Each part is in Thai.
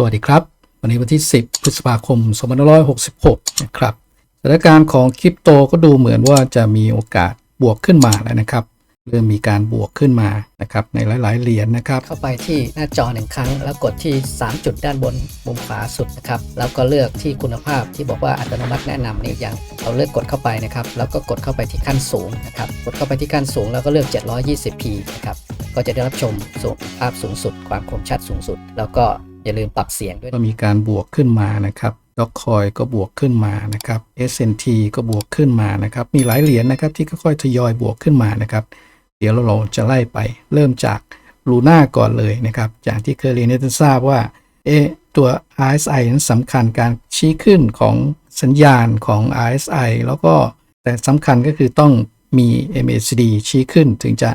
สวัสดีครับ วันนี้วันที่ 10 พฤษภาคม 2566 นะครับสถานการณ์ของคริปโตก็ดูเหมือนว่าจะมีโอกาสบวกขึ้นมาแล้วนะครับ เริ่มมีการบวกขึ้นมานะครับในหลาย ๆ เหรียญนะครับ เข้าไปที่หน้าจอหนึ่งครั้ง แล้วกดที่ 3 จุดด้านบนมุมขวาสุดนะครับ แล้วก็เลือกที่คุณภาพที่บอกว่าอัตโนมัติแนะนำนี่อย่างเราเลือกกดเข้าไปนะครับ แล้วก็กดเข้าไปที่ขั้นสูงนะครับ กดเข้าไปที่ขั้นสูงแล้วก็เลือก 720p นะครับ ก็จะได้รับชมสูงภาพสูงสุด ความคมชัดสูงสุด แล้วก็ อย่าลืมปรับเสียงด้วย ก็มีการบวกขึ้นมานะครับด็อกคอยก็บวกขึ้นมานะครับ SNT ก็บวกขึ้นมานะครับ มีหลายเหรียญนะครับที่ค่อยๆทยอยบวกขึ้นมานะครับ เดี๋ยวเราจะไล่ไป เริ่มจากลูน่าก่อนเลยนะครับ จากที่เคยเรียนให้ท่านทราบว่าเอตัว RSI นั้นสำคัญการชี้ขึ้นของสัญญาณของ RSI แล้วก็แต่สำคัญก็คือต้องมี MACD ชี้ขึ้นถึงจะ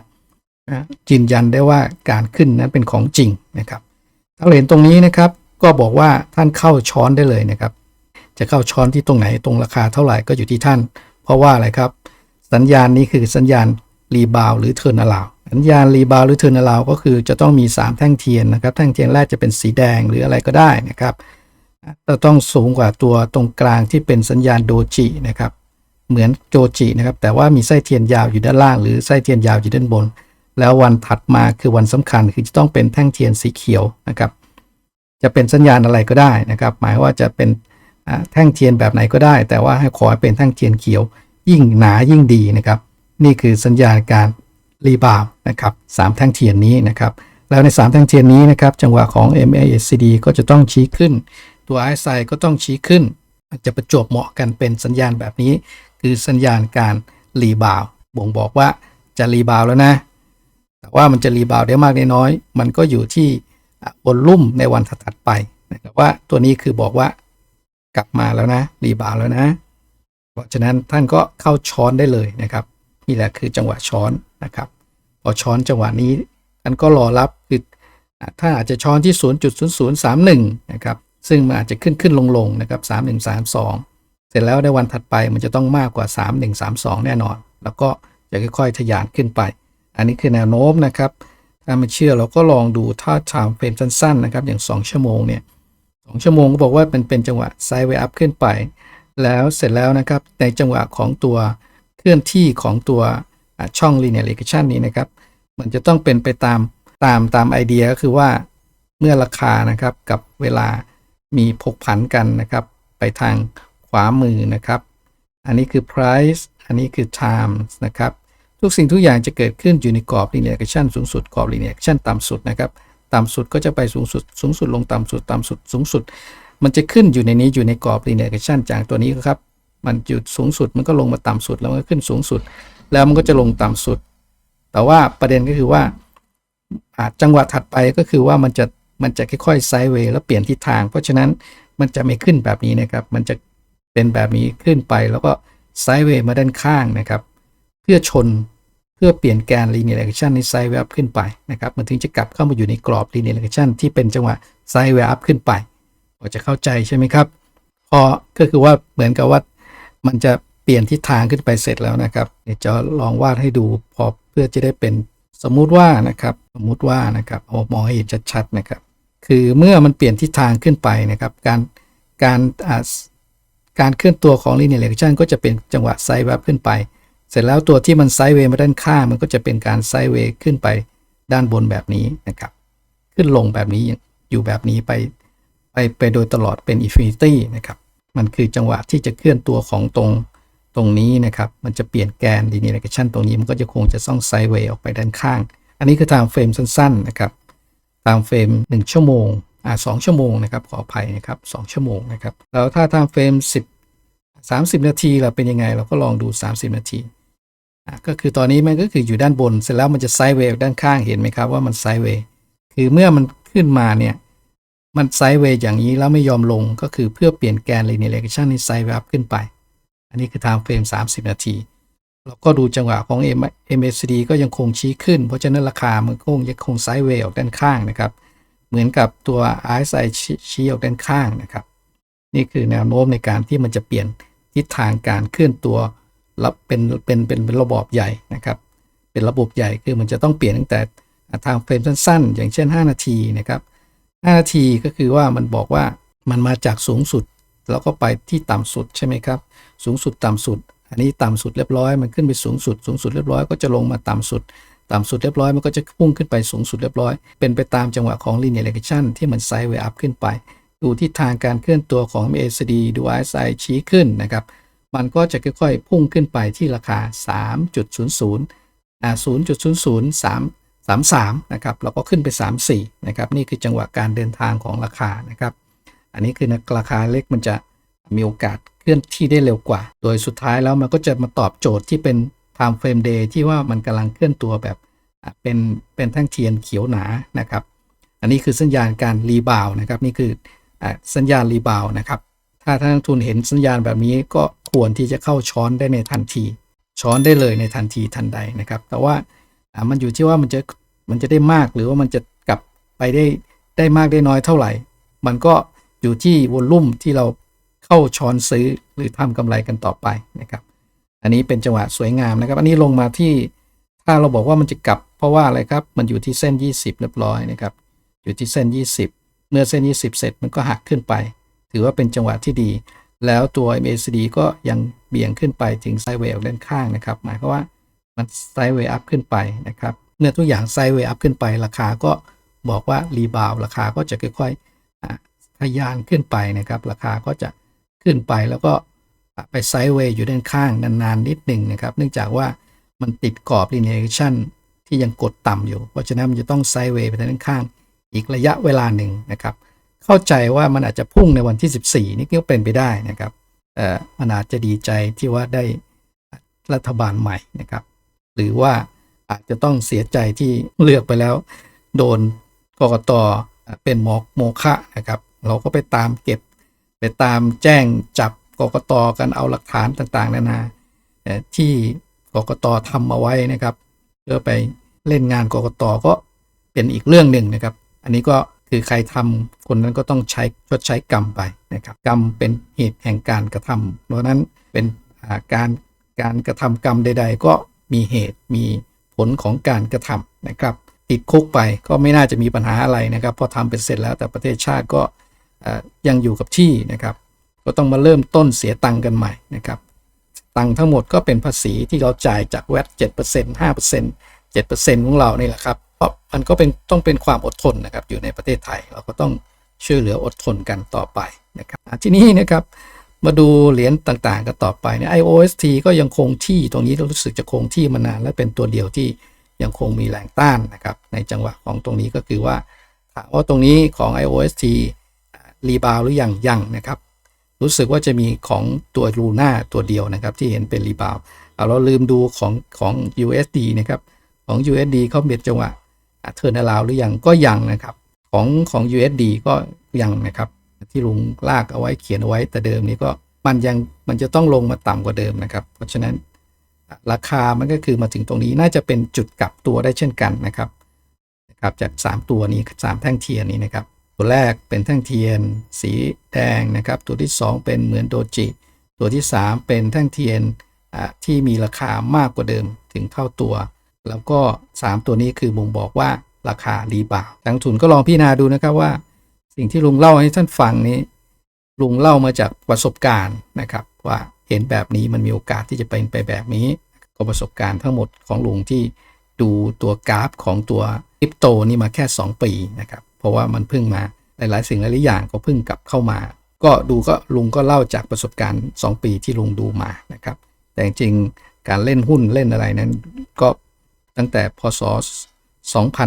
อะยืนยันได้ว่าการขึ้นนั้นเป็นของจริงนะครับ ถ้าเห็นตรงนี้นะครับ ก็บอกว่าท่านเข้าช้อนได้เลยนะครับ จะเข้าช้อนที่ตรงไหนตรงราคาเท่าไหร่ก็อยู่ที่ท่าน เพราะว่าอะไรครับ สัญญาณนี้คือสัญญาณรีบาวหรือเทิร์นอลาวสัญญาณรีบาวหรือเทิร์นอลาวก็คือจะต้องมี 3 แท่งเทียนนะครับ แท่งเทียนแรกจะเป็นสีแดงหรืออะไรก็ได้นะครับจะต้องสูงกว่าตัวตรงกลางที่เป็นสัญญาณโดจินะครับ เหมือนโจจินะครับ แต่ว่ามีไส้เทียนยาวอยู่ด้านล่าง หรือไส้เทียนยาวอยู่ด้านบน แล้ววันถัดมาคือวันสำคัญคือจะต้องเป็นแท่งเทียนสีเขียวนะครับ จะเป็นสัญญาณอะไรก็ได้นะครับ หมายว่าจะเป็นแท่งเทียนแบบไหนก็ได้ แต่ว่าให้ขอให้เป็นแท่งเทียนเขียว ยิ่งหนายิ่งดีนะครับ นี่คือสัญญาณการรีบาวนะครับสามแท่งเทียนนี้นะครับ แล้วใน 3 แท่งเทียนนี้นะครับ จังหวะของ MACD ก็จะต้องชี้ขึ้น ตัว RSI ก็ต้องชี้ขึ้น จะประจวบเหมาะกันเป็นสัญญาณแบบนี้ คือสัญญาณการรีบาวบ่งบอกว่าจะรีบาวแล้วนะ แต่ว่ามันจะรีบาวได้มากได้น้อย มันก็อยู่ที่อะบนลุ่มในวันถัดไปนะครับว่าตัวนี้คือบอกว่ากลับมาแล้วนะรีบาวแล้วนะ เพราะฉะนั้นท่านก็เข้าช้อนได้เลยนะครับนี่แหละคือจังหวะช้อนนะครับ พอช้อนจังหวะนี้ท่านก็รอรับคืออะถ้าอาจจะช้อนที่ 0.0031 นะครับ ซึ่งมันอาจจะขึ้นขึ้นลงลงนะครับ 3132 เสร็จแล้วในวันถัดไปมันจะต้องมากกว่า 3132 แน่นอน แล้วก็จะค่อยๆ ทะยานขึ้นไป อันนี้คือแนวโน้มนะครับ ถ้าไม่เชื่อเราก็ลองดูถ้า time frame สั้นๆ นะครับ อย่าง 2 ชั่วโมงเนี่ย2ชั่วโมงก็บอกว่าเป็นเป็นจังหวะไซด์เวย์อัพขึ้นไป แล้วเสร็จแล้วนะครับ ในจังหวะของตัวเคลื่อนที่ของตัวช่อง linear regression นี้นะครับ มันจะต้องเป็นไปตามตามตามไอเดียก็คือว่าเมื่อราคานะครับกับเวลามีผกผันกันนะครับ ไปทางขวามือนะครับ อันนี้คือ price อันนี้คือ time นะครับ ทุกสิ่งทุกอย่างจะเกิดขึ้นอยู่ในกรอบ linear regression สูงสุดกรอบ linear regression ต่ำสุดนะครับต่ำสุดก็จะไปสูงสุด สูงสุดลงต่ำสุดต่ำสุดสูงสุด มันจะขึ้นอยู่ในนี้อยู่ในกรอบ linear regression จากตัวนี้ครับมันจุดสูงสุดมันก็ลงมาต่ำสุดแล้วมันก็ขึ้นสูงสุด แล้วมันก็จะลงต่ำสุด แต่ว่าประเด็นก็คือว่าอาจจังหวะถัดไปก็คือว่ามันจะมันจะค่อยๆไซด์เวย์แล้วเปลี่ยนทิศทาง เพราะฉะนั้นมันจะไม่ขึ้นแบบนี้นะครับ มันจะเป็นแบบนี้ขึ้นไปแล้วก็ไซด์เวย์มาด้านข้างนะครับ เพื่อชน เพื่อเปลี่ยนแกน linear regression ในไซด์เวอัพขึ้นไปนะครับมันถึงจะกลับเข้ามาอยู่ในกรอบ linear regression ที่เป็นจังหวะไซด์เวอัพขึ้นไปพอจะเข้าใจใช่ไหมครับพอก็คือว่าเหมือนกับว่ามันจะเปลี่ยนทิศทางขึ้นไปเสร็จแล้วนะครับเดี๋ยวจะลองวาดให้ดูพอเพื่อจะได้เป็นสมมุติว่านะครับสมมุติว่านะครับเอามองให้เห็นชัดๆนะครับ คือเมื่อมันเปลี่ยนทิศทางขึ้นไปนะครับ การการการเคลื่อนตัวของ linear regression ก็จะเป็นจังหวะไซด์เวย์ขึ้นไป เสร็จแล้วตัวที่มันไซด์เวย์มาด้านข้างมันก็จะเป็นการไซด์เวย์ขึ้นไปด้านบนแบบนี้นะครับ ขึ้นลงแบบนี้อยู่แบบนี้ไปไปไปโดยตลอดเป็นอินฟินิตี้นะครับ มันคือจังหวะที่จะเคลื่อนตัวของตรงตรงนี้นะครับ มันจะเปลี่ยนแกน linear regression ตรงนี้มันก็จะคงจะต้องไซด์เวย์ออกไปด้านข้าง อันนี้คือ time frame สั้น ๆ นะครับ time frame 1ชั่วโมงอ่า2ชั่วโมงนะครับ ขออภัยนะครับ2ชั่วโมงนะครับ แล้วถ้า time frame 10 30 นาทีเราเป็นยังไง เราก็ลองดู 30 นาที ก็คือตอนนี้มันก็คืออยู่ด้านบน เสร็จแล้วมันจะไซด์เวย์ด้านข้างเห็นไหมครับว่ามันไซด์เวย์คือเมื่อมันขึ้นมาเนี่ยมันไซด์เวย์อย่างนี้แล้วไม่ยอมลงก็คือเพื่อเปลี่ยนแกน linear regression ให้ไซด์เวย์อัพขึ้นไป อันนี้คือ time frame 30 นาทีเราก็ดูจังหวะของ M- MACD ก็ยังคงชี้ขึ้น เพราะฉะนั้นราคามันคงยังคงไซด์เวย์ออกด้านข้างนะครับ เหมือนกับตัว RSI ชชี้ออกด้านข้างนะครับ นี่คือแนวโน้มในการที่มันจะเปลี่ยนทิศทางการเคลื่อนตัว แล้วเป็นเป็นเป็นเป็นระบอบใหญ่นะครับ เป็นระบบใหญ่คือมันจะต้องเปลี่ยนตั้งแต่ทางเฟรมสั้นๆ อย่างเช่น 5 นาทีนะครับ 5 นาทีก็คือว่ามันบอกว่ามันมาจากสูงสุด แล้วก็ไปที่ต่ำสุดใช่ไหมครับ สูงสุดต่ำสุด อันนี้ต่ำสุดเรียบร้อยมันขึ้นไปสูงสุด สูงสุดเรียบร้อยก็จะลงมาต่ำสุด ต่ำสุดเรียบร้อยมันก็จะพุ่งขึ้นไปสูงสุดเรียบร้อย เป็นไปตามจังหวะของ linear regression ที่มันไซด์เวย์อัพขึ้นไป ดูทิศทางการเคลื่อนตัวของ MACD ดู RSI ชี้ขึ้นนะครับ มันก็จะค่อยๆ พุ่งขึ้นไปที่ราคา 3.00อ่า0.003 33นะครับแล้วก็ขึ้นไป 34นะครับนี่คือจังหวะการเดินทางของราคานะครับอันนี้คือราคาเล็กมันจะมีโอกาสเคลื่อนที่ได้เร็วกว่า โดยสุดท้ายแล้วมันก็จะมาตอบโจทย์ที่เป็น time frame day ที่ว่ามันกำลังเคลื่อนตัวแบบเป็นเป็นแท่งเทียนเขียวหนานะครับอันนี้คือสัญญาณการรีบาวนะครับนี่คือสัญญาณรีบาวนะครับถ้าท่านนักทุนเห็นสัญญาณแบบนี้ก็ ควรที่จะเข้าช้อนได้ในทันที ช้อนได้เลยในทันทีทันใดนะครับ แต่ว่ามันอยู่ที่ว่ามันจะมันจะได้มากหรือว่ามันจะกลับไปได้ได้มากได้น้อยเท่าไหร่ มันก็อยู่ที่วอลลุ่มที่เราเข้าช้อนซื้อหรือทำกำไรกันต่อไปนะครับ อันนี้เป็นจังหวะสวยงามนะครับ อันนี้ลงมาที่ถ้าเราบอกว่ามันจะกลับ เพราะว่าอะไรครับ มันอยู่ที่เส้น 20 เรียบร้อยนะครับ อยู่ที่เส้น 20 เมื่อเส้น 20 เสร็จมันก็หักขึ้นไป ถือว่าเป็นจังหวะที่ดี แล้วตัว MACD ก็ยังเบี่ยงขึ้นไปถึงไซด์เวย์ออกด้านข้างนะครับ หมายความว่ามันไซด์เวย์อัพขึ้นไปนะครับเมื่อทุกอย่างไซด์เวย์อัพขึ้นไป ราคาก็บอกว่ารีบาวราคาก็จะค่อยๆอะทะยานขึ้นไปนะครับ ราคาก็จะขึ้นไปแล้วก็ไปไซด์เวย์อยู่ด้านข้างนานๆนิดหนึ่งนะครับ เนื่องจากว่ามันติดกรอบ lineation ที่ยังกดต่ำอยู่ เพราะฉะนั้นมันจะต้องไซด์เวย์ไปด้านข้าง อีกระยะเวลาหนึ่งนะครับ เข้าใจว่ามันอาจจะพุ่งในวันที่ 14 นี่ก็เป็นไปได้นะครับเอ่อมันอาจจะดีใจที่ว่าได้รัฐบาลใหม่นะครับ หรือว่าอาจจะต้องเสียใจที่เลือกไปแล้ว โดนกกตเป็นหมอกโมฆะนะครับ เราก็ไปตามเก็บ ไปตามแจ้งจับกกตกันเอาหลักฐานต่างๆนานาที่กกตทำเอาไว้นะครับเพื่อไปเล่นงานกกตก็เป็นอีกเรื่องหนึ่งนะครับ อันนี้ก็ คือใครทำคนนั้นก็ต้องใช้ชดใช้กรรมไปนะครับกรรมเป็นเหตุแห่งการกระทำเพราะนั้นเป็นาการการกระทำกรรมใด ๆ ก็มีเหตุมีผลของการกระทำนะครับ ติดคุกไปก็ไม่น่าจะมีปัญหาอะไรนะครับพอทำเป็นเสร็จแล้วแต่ประเทศชาติก็ยังอยู่กับที่นะครับ ก็ต้องมาเริ่มต้นเสียตังค์กันใหม่นะครับตังค์ทั้งหมดก็เป็นภาษีที่เราจ่ายจากแวด7% 5% 7%ของเรานี่แหละครับ ราะมันก็เป็นต้องเป็นความอดทนนะครับอยู่ในประเทศไทย เราก็ต้องช่วยเหลืออดทนกันต่อไปนะครับทีนี้นะครับมาดูเหรียญต่างๆ กันต่อไปเนี่ย IOST ก็ยังคงที่ตรงนี้รู้สึกจะคงที่มานาน และเป็นตัวเดียวที่ยังคงมีแรงต้านนะครับในจังหวะของตรงนี้ก็คือว่าถามว่าตรงนี้ของ IOST รีบาวหรือยังยังนะครับ รู้สึกว่าจะมีของตัวลูน่าตัวเดียวนะครับที่เห็นเป็นรีบาวเอาเราลืมดูของของ USD นะครับของ USD เขาเบียดจังหวะ เทิร์นอลาวหรือยังก็ยังนะครับของของ USD ก็ยังนะครับ ที่ลุงลากเอาไว้เขียนเอาไว้แต่เดิมนี้ก็มันยังมันจะต้องลงมาต่ำกว่าเดิมนะครับ เพราะฉะนั้นราคามันก็คือมาถึงตรงนี้น่าจะเป็นจุดกลับตัวได้เช่นกันนะครับนะครับจาก 3 ตัวนี้ 3 แท่งเทียนนี้นะครับ ตัวแรกเป็นแท่งเทียน สีแดงนะครับ ตัวที่ 2 เป็นเหมือนโดจิ ตัวที่ 3 เป็นแท่งเทียนที่มีราคามากกว่าเดิมถึงเท่าตัว แล้วก็ 3 ตัวนี้คือบ่งบอกว่าราคารีบาวทางทุนก็ลองพิจารณาดูนะครับว่า สิ่งที่ลุงเล่าให้ท่านฟังนี้ ลุงเล่ามาจากประสบการณ์นะครับ ว่าเห็นแบบนี้มันมีโอกาสที่จะเป็นไปแบบนี้ ก็ประสบการณ์ทั้งหมดของลุงที่ดูตัวกราฟของตัวคริปโตนี่มาแค่ 2 ปีนะครับ เพราะว่ามันเพิ่งมาหลาย ๆ สิ่งหลาย ๆ อย่างก็เพิ่งกลับเข้ามา ก็ดูก็ลุงก็เล่าจากประสบการณ์ 2 ปีที่ลุงดูมานะครับ แต่จริงการเล่นหุ้นเล่นอะไรนั้น ก็ ตั้งแต่พศ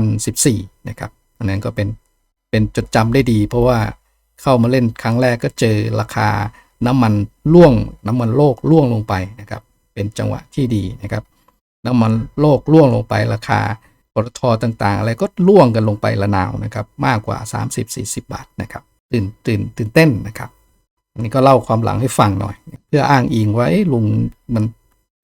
2014 นะครับอันนั้นก็เป็นเป็นจดจำได้ดี เพราะว่าเข้ามาเล่นครั้งแรกก็เจอราคาน้ำมันล่วงน้ำมันโลกล่วงลงไปนะครับ เป็นจังหวะที่ดีนะครับ น้ำมันโลกล่วงลงไปราคาปตทต่างๆ อะไรก็ล่วงกันลงไปละนาวนะครับ มากกว่า 30-40 บาทนะครับ ตื่นตื่นตื่นเต้นนะครับอันนี้ก็เล่าความหลังให้ฟังหน่อย เพื่ออ้างอิงว่าลุงมัน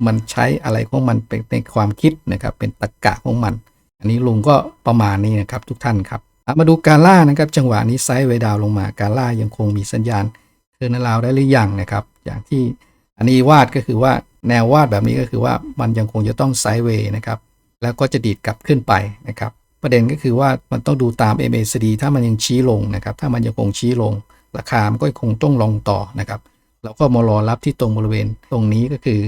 มันใช้อะไรของมันเป็นในความคิดนะครับเป็นตรรกะของมัน อันนี้ลุงก็ประมาณนี้นะครับทุกท่านครับมาดูการล่านะครับ จังหวะนี้ไซด์ไวดาวลงมาการล่ายังคงมีสัญญาณเทิร์นลาวได้หรือยังนะครับ อย่างที่อันนี้วาดก็คือว่าแนววาดแบบนี้ก็คือว่ามันยังคงจะต้องไซด์เวย์นะครับ แล้วก็จะดีดกลับขึ้นไปนะครับ ประเด็นก็คือว่ามันต้องดูตาม MACD ถ้ามันยังชี้ลงนะครับ ถ้ามันยังคงชี้ลง ราคามันก็คงต้องลงต่อนะครับ เราก็มารอรับที่ตรงบริเวณตรงนี้ก็คือ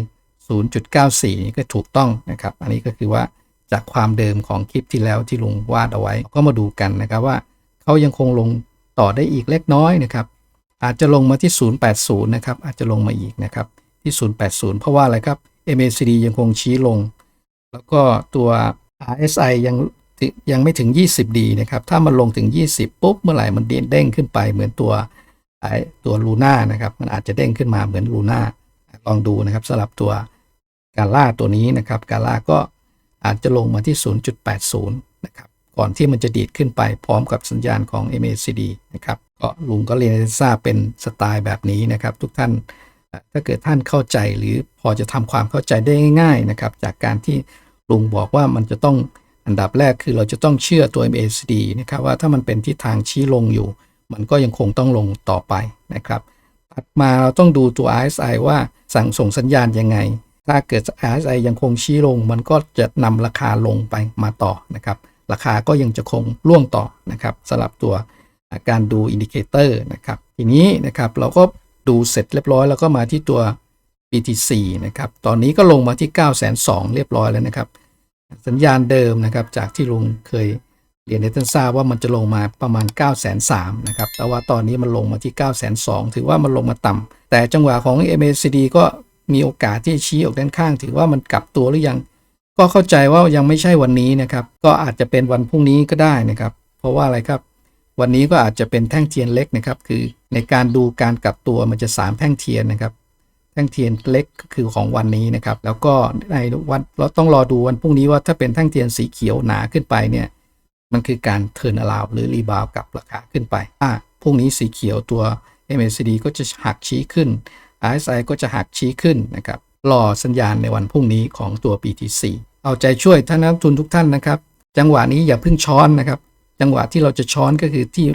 0.94 นี่ก็ถูกต้องนะครับ อันนี้ก็คือว่าจากความเดิมของคลิปที่แล้วที่ลุงวาดเอาไว้ ก็มาดูกันนะครับว่าเขายังคงลงต่อได้อีกเล็กน้อยนะครับ อาจจะลงมาที่ 080 นะครับ อาจจะลงมาอีกนะครับที่ 080 เพราะว่าอะไรครับ MACD ยังคงชี้ลง แล้วก็ตัว RSI ยังยังไม่ถึง 20D นะครับ ถ้ามันลงถึง 20 ปุ๊บ เมื่อไหร่มันเด้งขึ้นไปเหมือนตัวไอตัวลูน่านะครับ มันอาจจะเด้งขึ้นมาเหมือนลูน่าลองดูนะครับสำหรับตัว กาล่าตัวนี้นะครับกาล่าก็อาจจะลงมาที่ 0.80 นะครับ ก่อนที่มันจะดีดขึ้นไปพร้อมกับสัญญาณของ MACD นะครับก็ลุงก็เรียนให้ทราบเป็นสไตล์แบบนี้นะครับ ทุกท่านถ้าเกิดท่านเข้าใจหรือพอจะทำความเข้าใจได้ง่ายๆนะครับ จากการที่ลุงบอกว่ามันจะต้องอันดับแรกคือเราจะต้องเชื่อตัว MACD นะครับว่าถ้ามันเป็นทิศทางชี้ลงอยู่ มันก็ยังคงต้องลงต่อไปนะครับ ถัดมาเราต้องดูตัว RSI ว่าสั่งส่งสัญญาณยังไง ถ้าเกิด RSI ยังคงชี้ลง มันก็จะนำราคาลงไปมาต่อนะครับ ราคาก็ยังจะคงล่วงต่อนะครับสำหรับตัวการดูอินดิเคเตอร์นะครับ ทีนี้นะครับเราก็ดูเสร็จเรียบร้อยแล้วก็มาที่ตัว BTC นะครับ ตอนนี้ก็ลงมาที่ 9 2 0 0 0เรียบร้อยแล้วนะครับ สัญญาณเดิมนะครับ จากที่ลุงเคยเรียนให้ท่านทราบว่ามันจะลงมาประมาณ 9 3 0 0 0นะครับ แต่ว่าตอนนี้มันลงมาที่ 9 2 0 0 0ถือว่ามันลงมาต่ำแต่จังหวะของ MACD ก็ มีโอกาสที่ชี้ออกด้านข้าง ถือว่ามันกลับตัวหรือยัง ก็เข้าใจว่ายังไม่ใช่วันนี้นะครับ ก็อาจจะเป็นวันพรุ่งนี้ก็ได้นะครับ เพราะว่าอะไรครับ วันนี้ก็อาจจะเป็นแท่งเทียนเล็กนะครับ คือในการดูการกลับตัวมันจะ 3 แท่งเทียนนะครับ แท่งเทียนเล็กก็คือของวันนี้นะครับ แล้วก็ในวันเราต้องรอดูวันพรุ่งนี้ว่าถ้าเป็นแท่งเทียนสีเขียวหนาขึ้นไปเนี่ย มันคือการเทิร์นอลาวหรือรีบาวกับราคาขึ้นไปอะพรุ่งนี้สีเขียวตัว MACD ก็จะหักชี้ขึ้น RSI ก็จะหักชี้ขึ้นนะครับรอสัญญาณในวันพรุ่งนี้ของตัว BTC เอาใจช่วยท่านนักทุนทุกท่านนะครับ จังหวะนี้อย่าเพิ่งช้อนนะครับ จังหวะที่เราจะช้อนก็คือที่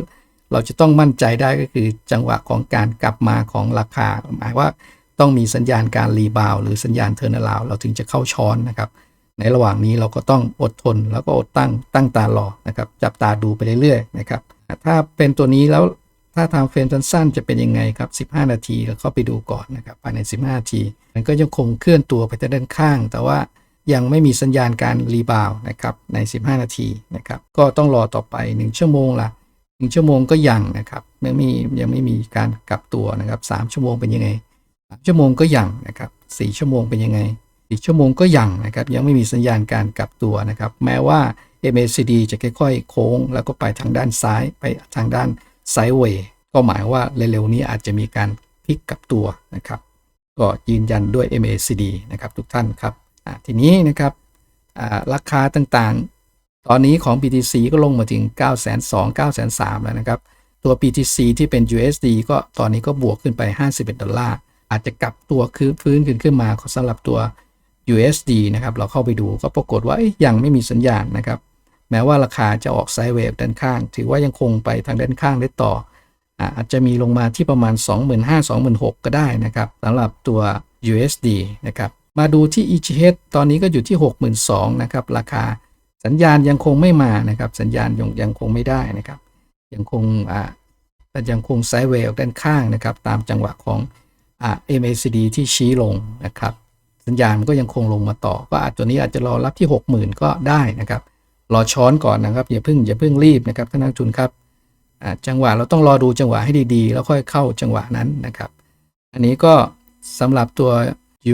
เราจะต้องมั่นใจได้ก็คือจังหวะของการกลับมาของราคา หมายว่าต้องมีสัญญาณการรีบาวหรือสัญญาณเทอร์นาราวเราถึงจะเข้าช้อนนะครับ ในระหว่างนี้เราก็ต้องอดทนแล้วก็อดตั้งตั้งตารอนะครับ จับตาดูไปเรื่อยๆนะครับ ถ้าเป็นตัวนี้แล้ว ถ้าทำเฟรมสั้นๆจะเป็นยังไงครับ 15 นาทีแล้วเข้าไปดูก่อนนะครับภายใน 15 นาที มันก็ยังคงเคลื่อนตัวไปด้านข้าง แต่ว่ายังไม่มีสัญญาณการรีบาวนะครับใน 15 นาทีนะครับก็ต้องรอต่อไป 1 ชั่วโมงละ1ชั่วโมงก็ยังนะครับไม่มียังไม่มีการกลับตัวนะครับ3ชั่วโมงเป็นยังไง3ชั่วโมงก็ยังนะครับ4ชั่วโมงเป็นยังไงอีกชั่วโมงก็ยังนะครับยังไม่มีสัญญาณการกลับตัวนะครับแม้ว่า MACD จะค่อยๆ โค้ง แล้วก็ไปทางด้านซ้ายไปทางด้าน ไซด์เวย์ก็หมายว่าเร็วๆนี้อาจจะมีการพลิกกลับตัวนะครับ ก็ยืนยันด้วย MACD นะครับทุกท่านครับทีนี้นะครับราคาต่างๆ ตอนนี้ของ BTC ก็ลงมาถึง 9 2 0 0 9 3 0 0แล้วนะครับ ตัว BTC ที่เป็น USD ก็ตอนนี้ก็บวกขึ้นไป 51 ดอลลาร์ อาจจะกลับตัวคือฟื้นขึ้นขึ้นมาสำหรับตัว USD นะครับ เราเข้าไปดูก็ปรากฏว่ายังไม่มีสัญญาณนะครับ แม้ว่าราคาจะออกไซด์เวฟด้านข้าง ถือว่ายังคงไปทางด้านข้างได้ต่อ อาจจะมีลงมาที่ประมาณ 25,000-26,000 ก็ได้นะครับสำหรับตัว USD นะครับมาดูที่ EGH ตอนนี้ก็อยู่ที่ 62,000นะครับราคาสัญญาณยังคงไม่มานะครับสัญญาณยังยังคงไม่ได้นะครับยังคงอ่าแต่ยังคงไซด์เวฟด้านข้างนะครับตามจังหวะของอ่า MACD ที่ชี้ลงนะครับสัญญาณก็ยังคงลงมาต่อ ก็อาจตัวนี้อาจจะรอรับที่ 60,000 ก็ได้นะครับ รอช้อนก่อนนะครับอย่าเพิ่งอย่าเพิ่งรีบนะครับท่านนักทุนครับจังหวะเราต้องรอดูจังหวะให้ดีๆ แล้วค่อยเข้าจังหวะนั้นนะครับ อันนี้ก็สำหรับตัว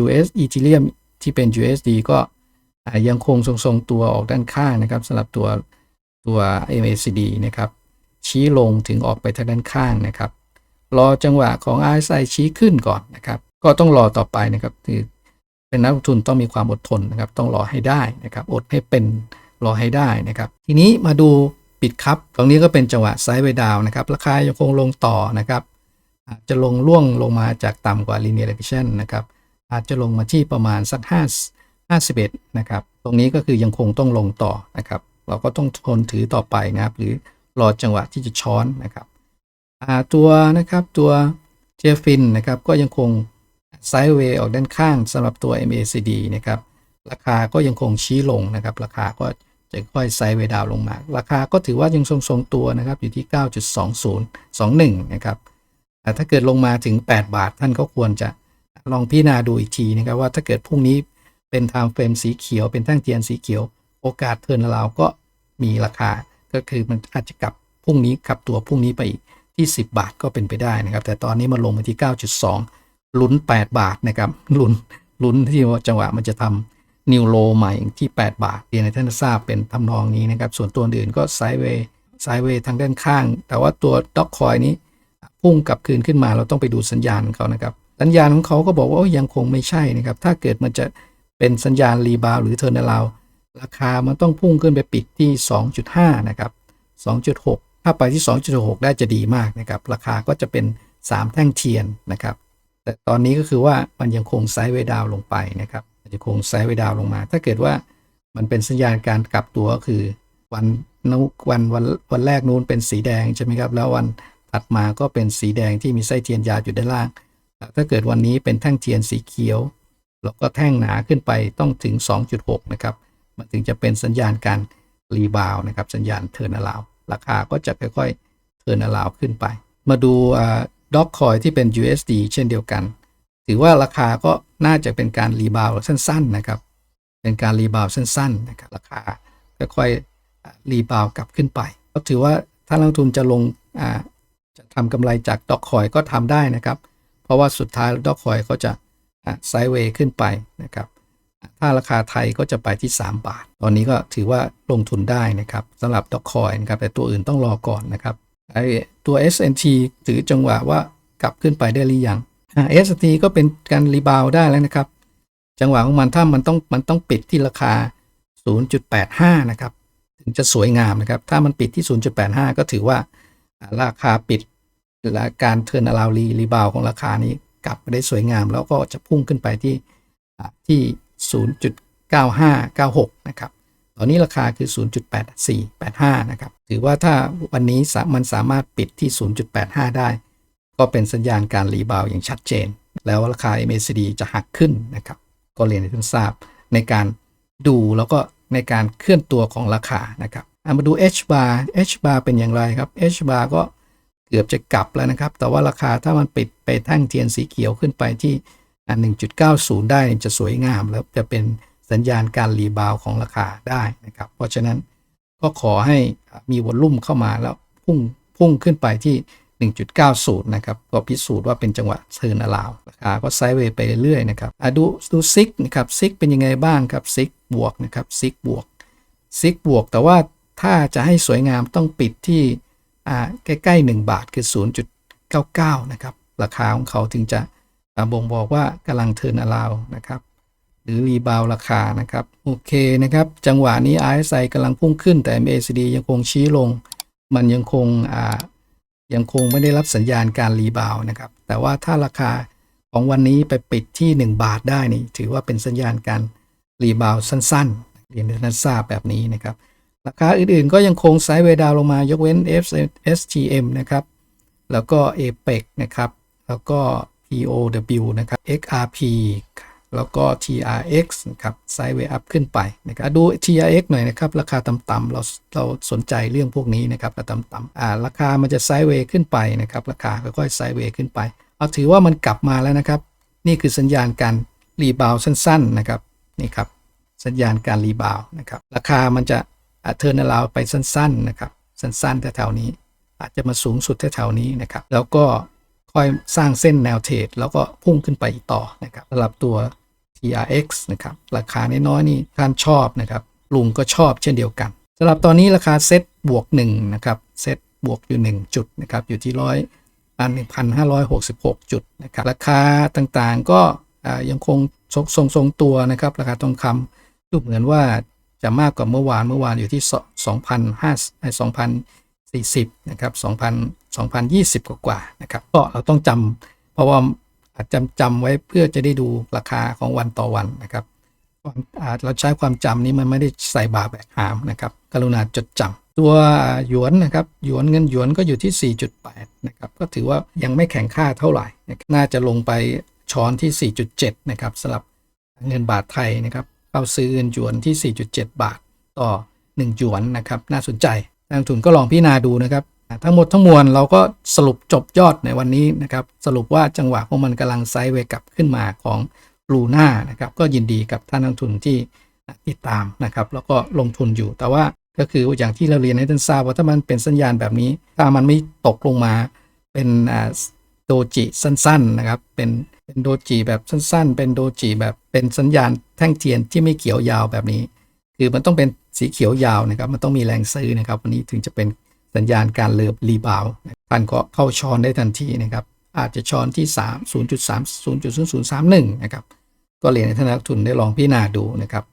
US Ethereum ที่เป็น USD ก็ยังคงทรงๆตัวออกด้านข้างนะครับสำหรับตัวตัว MACD นะครับ ชี้ลงถึงออกไปทางด้านข้างนะครับ รอจังหวะของ RSI ชี้ขึ้นก่อนนะครับ ก็ต้องรอต่อไปนะครับคือเป็นนักลงทุนต้องมีความอดทนนะครับ ต้องรอให้ได้นะครับ อดให้เป็น รอให้ได้นะครับ ทีนี้มาดูปิดครับ ตรงนี้ก็เป็นจังหวะไซด์เวดาวนะครับ ราคายังคงลงต่อนะครับ อาจจะลงล่วงลงมาจากต่ำกว่า linear regression นะครับ อาจจะลงมาที่ประมาณสัก5 51นะครับ ตรงนี้ก็คือยังคงต้องลงต่อนะครับ เราก็ต้องทนถือต่อไปนะครับ หรือรอจังหวะที่จะช้อนนะครับตัวนะครับตัวเจฟินนะครับก็ยังคงไซด์เวย์ออกด้านข้างสำหรับตัว MACD นะครับ ราคาก็ยังคงชี้ลงนะครับ ราคาก็ จะค่อยไซด์เวดาวลงมา ราคาก็ถือว่ายังทรงๆตัวนะครับ อยู่ที่ 9.2021 นะครับแต่ถ้าเกิดลงมาถึง 8 บาทท่านก็ควรจะลองพิจารณาดูอีกทีนะครับว่าถ้าเกิดพรุ่งนี้เป็นไทม์เฟรมสีเขียว เป็นแท่งเทียนสีเขียว โอกาสเทินราวก็มีราคา ก็คือมันอาจจะกลับพรุ่งนี้กลับตัวพรุ่งนี้ไปอีกที่ 10 บาทก็เป็นไปได้นะครับ แต่ตอนนี้มาลงมาที่ 9.2ลุ้น 8 บาทนะครับลุ้นลุ้นที่ว่าจังหวะมันจะทำ นิวโลใหม่ที่ 8 บาทเรียนให้ท่านทราบเป็นทำนองนี้นะครับ ส่วนตัวอื่นก็ไซด์เวย์ไซด์เวย์ทางด้านข้าง แต่ว่าตัวด็อกคอยนี้พุ่งกลับคืนขึ้นมาเราต้องไปดูสัญญาณเขานะครับ สัญญาณของเขาก็บอกว่ายังคงไม่ใช่นะครับ ถ้าเกิดมันจะเป็นสัญญาณรีบาวหรือเทอร์นาลาวราคามันต้องพุ่งขึ้นไปปิดที่ 2.5 นะครับ 2.6 ถ้าไปที่ 2.6 ได้จะดีมากนะครับ ราคาก็จะเป็น 3 แท่งเทียนนะครับ แต่ตอนนี้ก็คือว่ามันยังคงไซด์เวดาวลงไปนะครับ มันจะโค้งไซด์เวย์ดาวลงมา ถ้าเกิดว่ามันเป็นสัญญาณการกลับตัวก็คือ วันนุวันวันวันแรกนู้นเป็นสีแดงใช่ไหมครับ แล้ววันถัดมาก็เป็นสีแดงที่มีไส้เทียนยาวอยู่ด้านล่าง ถ้าเกิดวันนี้เป็นแท่งเทียนสีเขียว แล้วก็แท่งหนาขึ้นไปต้องถึง 2.6 นะครับ มันถึงจะเป็นสัญญาณการรีบาวนะครับ สัญญาณเทิร์นอลาวราคาก็จะค่อยๆเทิร์นอลาวขึ้นไป มาดูด็อกคอยที่เป็น USD เช่นเดียวกัน ถือว่าราคาก็น่าจะเป็นการรีบาวสั้นๆนะครับ เป็นการรีบาวสั้นๆนะครับราคาค่อยๆรีบาวกลับขึ้นไป ก็ถือว่าถ้านักลงทุนจะลงจะทำกำไรจากด็อกคอยก็ทำได้นะครับ เพราะว่าสุดท้ายด็อกคอยก็จะไซด์เวย์ขึ้นไปนะครับถ้าราคาไทยก็จะไปที่ 3 บาท ตอนนี้ก็ถือว่าลงทุนได้นะครับสำหรับดอกคอยนะครับ แต่ตัวอื่นต้องรอก่อนนะครับไอตัว SNT ถือจังหวะว่ากลับขึ้นไปได้หรือยัง อ่า SNT ก็เป็นการรีบาวได้แล้วนะครับ จังหวะของมันถ้ามันต้องมันต้องปิดที่ราคา 0.85 นะครับ ถึงจะสวยงามนะครับ ถ้ามันปิดที่ 0.85 ก็ถือว่าราคาปิดและการเทิร์นอลาวรีรีบาวของราคานี้กลับไปได้สวยงาม แล้วก็จะพุ่งขึ้นไปที่ที่ 0.9596 นะครับ ตอนนี้ราคาคือ 0.8485 นะครับ ถือว่าถ้าวันนี้มันสามารถปิดที่ 0.85 ได้ ก็เป็นสัญญาณการรีบาวอย่างชัดเจน แล้วราคา MACD จะหักขึ้นนะครับ ก็เรียนให้ท่านทราบในการดูแล้วก็ในการเคลื่อนตัวของราคานะครับมาดู H bar H bar เป็นอย่างไรครับ H bar ก็เกือบจะกลับแล้วนะครับ แต่ว่าราคาถ้ามันปิดไปแท่งเทียนสีเขียวขึ้นไปที่ 1.90 ได้จะสวยงาม แล้วจะเป็นสัญญาณการรีบาวของราคาได้นะครับ เพราะฉะนั้นก็ขอให้มีวอลลุ่มเข้ามาแล้วพุ่งพุ่งขึ้นไปที่ 1.90 นะครับ ก็พิสูจน์ว่าเป็นจังหวะเทิร์นอลาวราคาก็ไซด์เวย์ไปเรื่อยๆนะครับดูดูซิกนะครับซิกเป็นยังไงบ้างครับซิกบวกนะครับซิกบวกซิกบวก แต่ว่าถ้าจะให้สวยงามต้องปิดที่ใกล้ๆ 1 บาทคือ 0.99 นะครับ ราคาของเขาถึงจะบ่งบอกว่ากำลังเทิร์นอลาวนะครับ หรือรีบาวราคานะครับ โอเคนะครับ จังหวะนี้ RSI กำลังพุ่งขึ้นแต่ MACD ยังคงชี้ลง มันยังคงอ่า ยังคงไม่ได้รับสัญญาณการรีบาวนะครับ แต่ว่าถ้าราคาของวันนี้ไปปิดที่ 1 บาทได้นี่ถือว่าเป็นสัญญาณการรีบาวสั้นๆ เรียนให้ท่านทราบแบบนี้นะครับ ราคาอื่นๆ ก็ยังคงไซด์เวดาวลงมายกเว้น STM นะครับ แล้วก็ APEC นะครับ แล้วก็ POW นะครับ XRP แล้วก็ TRX นะครับไซด์เวย์อัพขึ้นไปนะครับดู TRX หน่อยนะครับ ราคาต่ำๆเราเราสนใจเรื่องพวกนี้นะครับราคาต่ำๆอ่าราคามันจะไซด์เวย์ขึ้นไปนะครับ ราคาค่อยๆไซด์เวย์ขึ้นไป เอาถือว่ามันกลับมาแล้วนะครับ นี่คือสัญญาณการรีบาวสั้นๆนะครับนี่ครับสัญญาณการรีบาวนะครับ ราคามันจะเทิร์นอลาวไปสั้นๆนะครับ สั้นๆแถวๆนี้ อาจจะมาสูงสุดแถวๆนี้นะครับ แล้วก็ค่อยสร้างเส้นแนวเทรดแล้วก็พุ่งขึ้นไปต่อนะครับสำหรับตัว TRX นะครับราคาน้อยๆนี่ท่านชอบนะครับลุงก็ชอบเช่นเดียวกันสำหรับตอนนี้ราคาเซ็ตบวก1นะครับเซ็ตบวกอยู่ 1 จุดนะครับอยู่ที่ร้อยอัน1,566 จุดนะครับราคาต่างๆก็ยังคงทรงทรงตัวนะครับราคาทองคำดูเหมือนว่าจะมากกว่าเมื่อวานเมื่อวานอยู่ที่2,500 2,040นะครับ2,000 2,020 กว่าๆนะครับก็เราต้องจำเพราะว่า จำจำไว้เพื่อจะได้ดูราคาของวันต่อวันนะครับเราใช้ความจำนี้มันไม่ได้ใส่บาแบกหามนะครับ กรุณาจดจำตัวหยวนนะครับหยวนเงินหยวนก็อยู่ที่ 4.8 นะครับ ก็ถือว่ายังไม่แข็งค่าเท่าไหร่ น่าจะลงไปช้อนที่ 4.7 นะครับสำหรับเงินบาทไทยนะครับเข้าซื้อเงินหยวนที่ 4.7 บาทต่อ 1 หยวนนะครับ น่าสนใจนักทุนก็ลองพิจารณาดูนะครับ ทั้งหมดทั้งมวลเราก็สรุปจบยอดในวันนี้นะครับ สรุปว่าจังหวะของมันกำลังไซด์เวกลับขึ้นมาของลูน่านะครับ ก็ยินดีกับท่านนักทุนที่ติดตามนะครับ แล้วก็ลงทุนอยู่ แต่ว่าก็คืออย่างที่เราเรียนให้ท่านทราบว่าถ้ามันเป็นสัญญาณแบบนี้ ถ้ามันไม่ตกลงมาเป็นอ่าโดจิสั้นๆนะครับ เป็นเป็นโดจิแบบสั้น ๆ เป็นโดจิแบบเป็นสัญญาณแท่งเทียนที่ไม่เขียวยาวแบบนี้ คือมันต้องเป็นสีเขียวยาวนะครับ มันต้องมีแรงซื้อนะครับ วันนี้ถึงจะเป็น สัญญาณการเลิฟรีบาวท่านก็เข้าช้อนได้ทันทีนะครับ อาจจะช้อนที่ 3 0.3 0.0031 นะครับ ก็เรียนให้ท่านนักทุนได้ลองพิจารณาดูนะครับ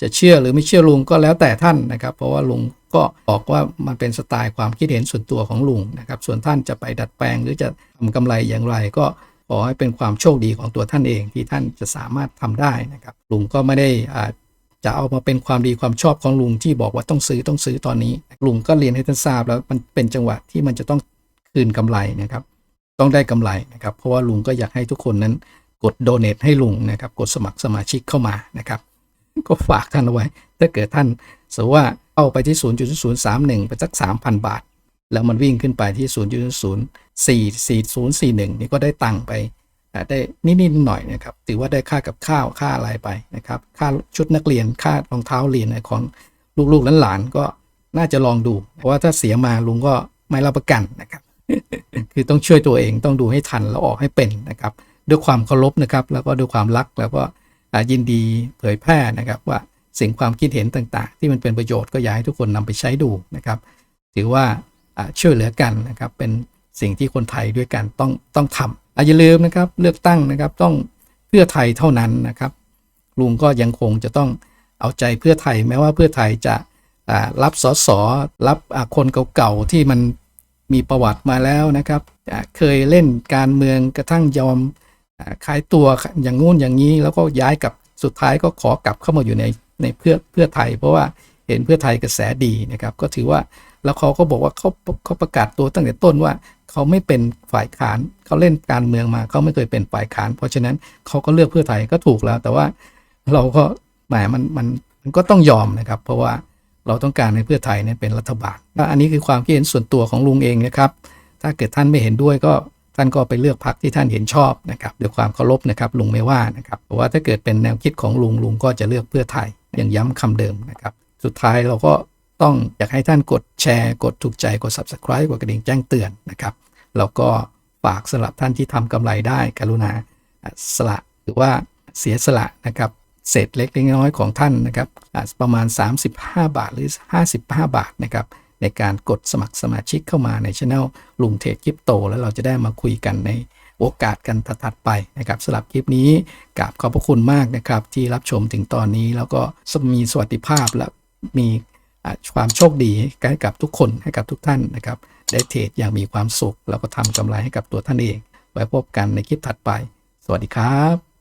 จะเชื่อหรือไม่เชื่อลุงก็แล้วแต่ท่านนะครับ เพราะว่าลุงก็บอกว่ามันเป็นสไตล์ความคิดเห็นส่วนตัวของลุงนะครับ ส่วนท่านจะไปดัดแปลงหรือจะทำกำไรอย่างไรก็ขอให้เป็นความโชคดีของตัวท่านเองที่ท่านจะสามารถทำได้นะครับ ลุงก็ไม่ได้อ่า จะเอามาเป็นความดีความชอบของลุงที่บอกว่าต้องซื้อต้องซื้อตอนนี้ลุงก็เรียนให้ท่านทราบแล้วมันเป็นจังหวะที่มันจะต้องคืนกำไรนะครับ ต้องได้กำไรนะครับ เพราะว่าลุงก็อยากให้ทุกคนนั้นกดโดเน a ให้ลุงนะครับ กดสมัครสมาชิกเข้ามานะครับ ก็ฝากท่านเอาไว้ ถ้าเกิดท่านสมมติว่าเอาไปที่ 0.031 ไปสัก 3,000 บาท แล้วมันวิ่งขึ้นไปที่ 0.04041 นี่ก็ได้ตังค์ไป ได้นิดๆหน่อยนะครับถือว่าได้ค่ากับข้าวค่าอะไรไปนะครับ ค่าชุดนักเรียนค่ารองเท้าเรียนของลูกๆหลานๆก็น่าจะลองดู เพราะว่าถ้าเสียมาลุงก็ไม่รับประกันนะครับ คือต้องช่วยตัวเองต้องดูให้ทันแล้วออกให้เป็นนะครับ ด้วยความเคารพนะครับ แล้วก็ด้วยความรักแล้วก็ยินดีเผยแพร่นะครับ ว่าสิ่งความคิดเห็นต่างๆ ที่มันเป็นประโยชน์ก็อยากให้ทุกคนนำไปใช้ดูนะครับ ถือว่าช่วยเหลือกันนะครับเป็นสิ่งที่คนไทยด้วยกันต้องต้องทำ อย่าลืมนะครับเลือกตั้งนะครับต้องเพื่อไทยเท่านั้นนะครับลุงก็ยังคงจะต้องเอาใจเพื่อไทยแม้ว่าเพื่อไทยจะรับสสรับคนเก่าๆที่มันมีประวัติมาแล้วนะครับเคยเล่นการเมืองกระทั่งยอมขายตัวอย่างงู้นอย่างนี้ แล้วก็ย้ายกลับสุดท้ายก็ขอกลับเข้ามาอยู่ในในเพื่อเพื่อไทย เพราะว่าเห็นเพื่อไทยกระแสดีนะครับ ก็ถือว่า แล้วเขาก็บอกว่าเขาเขาประกาศตัวตั้งแต่ต้นว่าเขาไม่เป็นฝ่ายค้านเขาเล่นการเมืองมาเขาไม่เคยเป็นฝ่ายค้าน เพราะฉะนั้นเขาก็เลือกเพื่อไทยก็ถูกแล้ว แต่ว่าเราก็แหมมันมันมันก็ต้องยอมนะครับ เพราะว่าเราต้องการให้เพื่อไทยเนี่ยเป็นรัฐบาลอันนี้คือความคิดเห็นส่วนตัวของลุงเองนะครับ ถ้าเกิดท่านไม่เห็นด้วยก็ท่านก็ไปเลือกพรรคที่ท่านเห็นชอบนะครับด้วยความเคารพนะครับลุงไม่ว่านะครับเพราะว่าถ้าเกิดเป็นแนวคิดของลุงลุงก็จะเลือกเพื่อไทยอย่างย้ำคำเดิมนะครับ สุดท้ายเราก็ ต้องอยากให้ท่านกดแชร์ กดถูกใจกด subscribe กดกระดิ่งแจ้งเตือนนะครับแล้วก็ฝากสำหรับท่านที่ทำกำไรได้กรุณาสละหรือว่าเสียสละนะครับเศษเล็กเล็กน้อยของท่านนะครับประมาณ 35 บาทหรือ 55 บาทนะครับในการกดสมัครสมาชิกเข้ามาในช anel ลุงเทรดคริปโต แล้วเราจะได้มาคุยกันในโอกาสกันถัดไปนะครับสำหรับคลิปนี้กราบขอบพระคุณมากนะครับ ที่รับชมถึงตอนนี้แล้วก็มีสวัสดิภาพและมี ความโชคดีให้กับทุกคนให้กับทุกท่านนะครับได้เทรดอย่างมีความสุข แล้วก็ทำกำไรให้กับตัวท่านเอง ไว้พบกันในคลิปถัดไป สวัสดีครับ